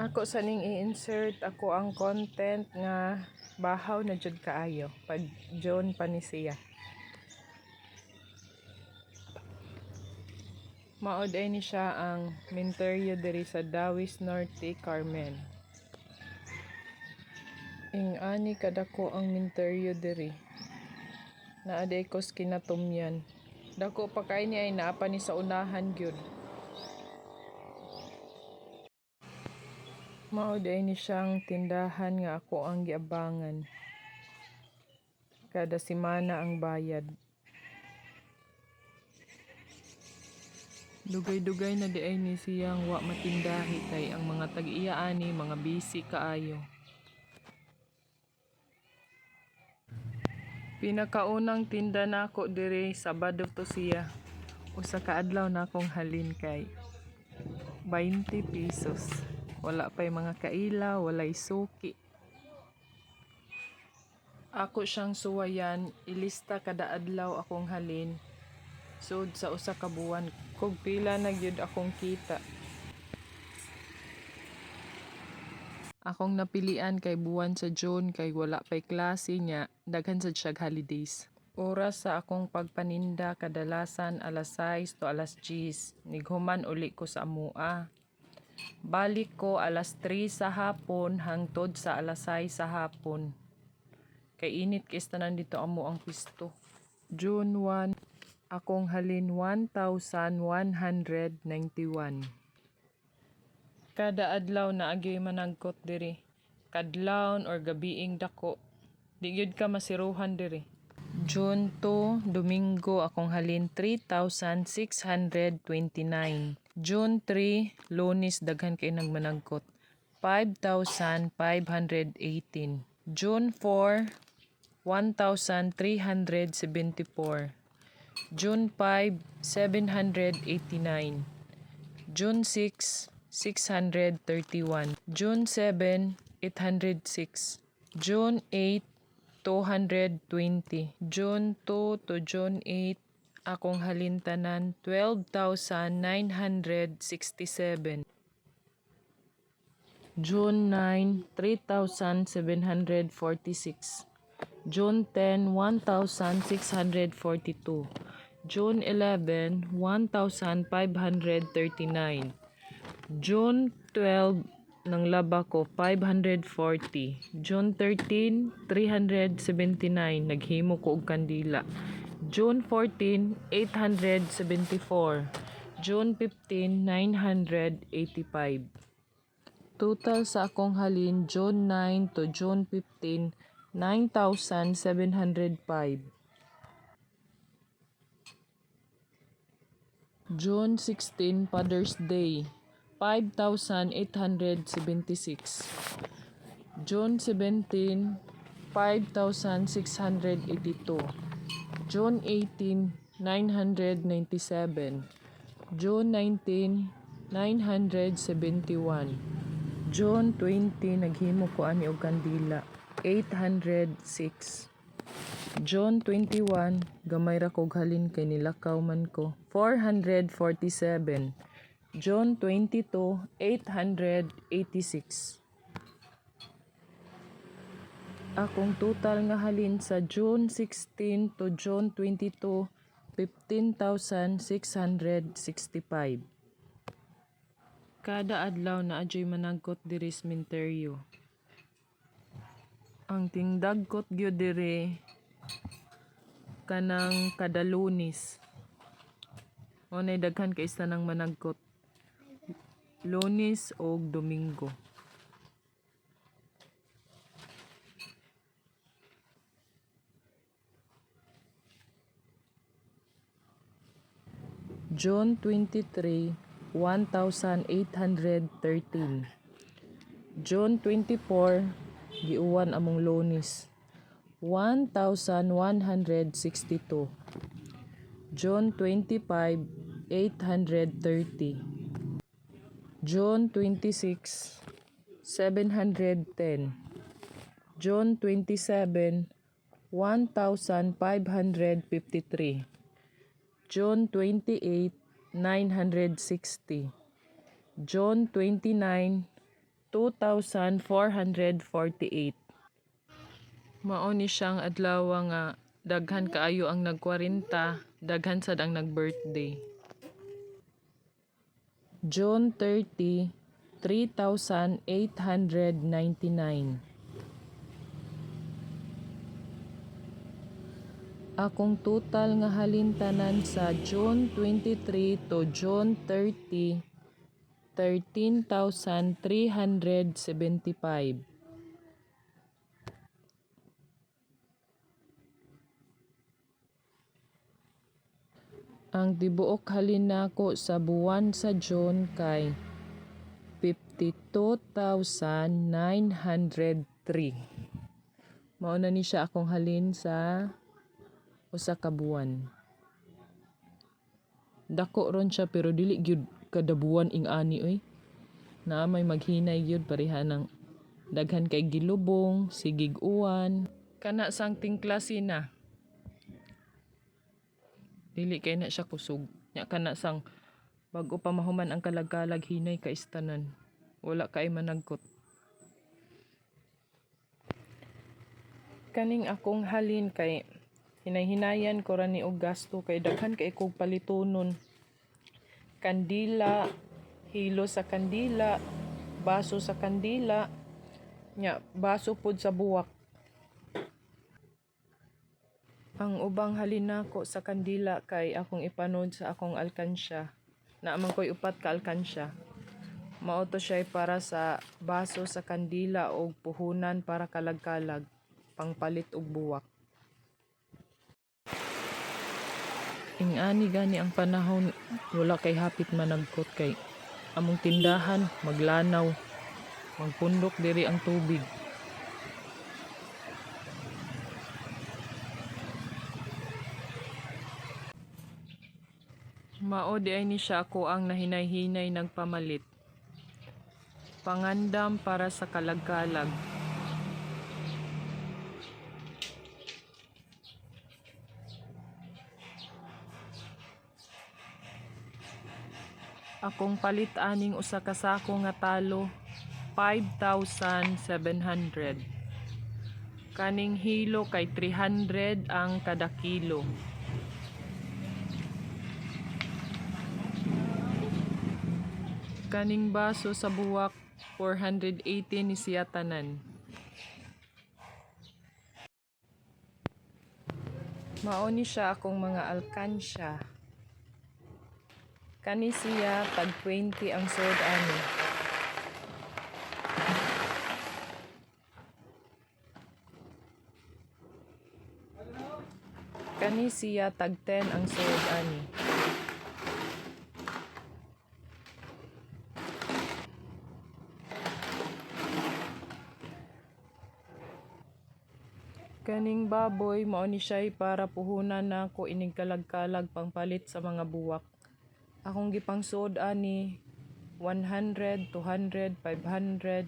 Ako sa ning i-insert ako ang content nga bahaw na jud kaayo pag John pa ni siya. Maod ay ni siya ang minteryo diri sa Dawis Norte, Carmen. Ing ani kadako ang minteryo diri. Naaday ko kinatumyan. Dako pa kay ni ay naapa ni sa unahan gyud. Maod ay ni siyang tindahan nga ako ang giabangan. Kada simana ang bayad. Dugay-dugay na di ay ni siyang wa matindahi kay ang mga tag-iyaani mga busy kaayo. Pinakaunang tinda nako diri Sabado to siya. Usa ka adlaw na akong halin kay 20 pesos. Wala pa'y mga kaila, walay suki. Ako siyang suwayan, ilista kada adlaw akong halin. Sud sa usa ka buwan, kog pila na gyud akong kita. Akong napilian kay buwan sa June kay wala pa'y klase niya, daghan sa siyag holidays. Oras sa akong pagpaninda kadalasan alas 6 to alas 10. Nighuman uli ko sa amua. Balik ko alas 3 sa hapon hangtod sa alas 6 sa hapon. Kay init kay tanan dito amo ang pisto. June 1, akong halin 1,191. Kada adlaw na agyoy managkot diri. Kadlawon or gabiing dako. Di gyud ka masiruhan diri. June 2, Domingo, akong halin 3,629. June 3, Lunes, daghan kay nagmanagkot. 5,518. June 4, 1,374. June 5, 789. June 6, 631. June 7, 806. June 8, 220. June 2 to June 8, akong halintanan 12,967. June 9, 3,746. June 10, 1,642. June 11, 1,539. June 12, ng laba ko 540. June 13, 379. Naghimo ko og kandila. June 14, 874. June 15, 985. Total sa akong halin June 9 to June 15, 9,705. June 16, Father's Day, 5,876. June 17, 5,682. June 18, 997. June 19, 971. June 20, naghimo ko ani og kandila, 806. June 21, gamay ra kog halin kay nilakaw man ko, 447. June 22, 886. Akong total nga halin sa June 16 to June 22, 15,665. Kada adlaw na adyoy managkot diri cementerio. Ang tingdagkot gyud diri kanang kada lunis. O nay daghan kay isa nang managkot. Lunis o Domingo. June 23, 1,813. June 24, giuwan among lunis. 1,162. June 25, 830. June 26, 710. June 27, 1,553. June 28, 960. June 29, 2,448. Mao ni siyang adlaw nga daghan kaayo ang nag-40, daghan sad ang nag-birthday. June 30, 3,899. Akong total nga halintanan sa June 23 to June 30, 13,375. Ang tibuok halin nako sa buwan sa June kay 52,903. Mauna ni siya akong halin sa usa ka buwan. Dako ron siya pero dili gyud kada buwan ing ani oy. Na may maghinay gyud pareha ng daghan kay gilubong, sigig uwan, kana sang tingklase na. Dili kay na siya kusog. Nya kana sang bag-o pa mahuman ang kalagkalag hinay ka istanan. Wala kay managkot. Kaning akong halin kay hinay-hinayan ko ra ni og gasto kay daghan kay kog palitonon. Kandila, hilo sa kandila, baso sa kandila, nya baso pod sa buwak. Ang ubang halin nako sa kandila kay akong ipanod sa akong alkansya. Naaman ko'y upat ka alkansya. Mao to siya para sa baso sa kandila o puhunan para kalag-kalag, pangpalit og buwak. Ing ani gani ang panahon wala kay hapit managkot kay among tindahan maglanaw magpundok diri ang tubig. Mao di ay ni siya ako ang nahinay-hinay nagpamalit. Pangandam para sa kalagkalag. Akong palit aning usa ka sako nga talo 5,700. Kaning hilo kay 300 ang kada kilo. Kaning baso sa buwak 480 ni siya tanan. Mao ni siya akong mga alkansya. Kani siya tag 20 ang sod ani. Kani siya tag 10 ang sod ani. Kaning baboy mao ni siya para puhunan na ko inig kalag-kalag pangpalit sa mga buwak. Akong gipang sod ani 100, 200, 500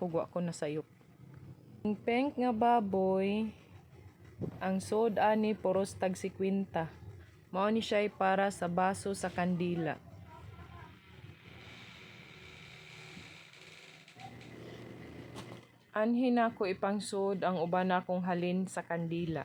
kugwa ko na sayop. Ang pink nga baboy ang sod ani poros tag 50. Mao ni siya para sa baso sa kandila. Anhin ako ipangsod ang uban akong halin sa kandila.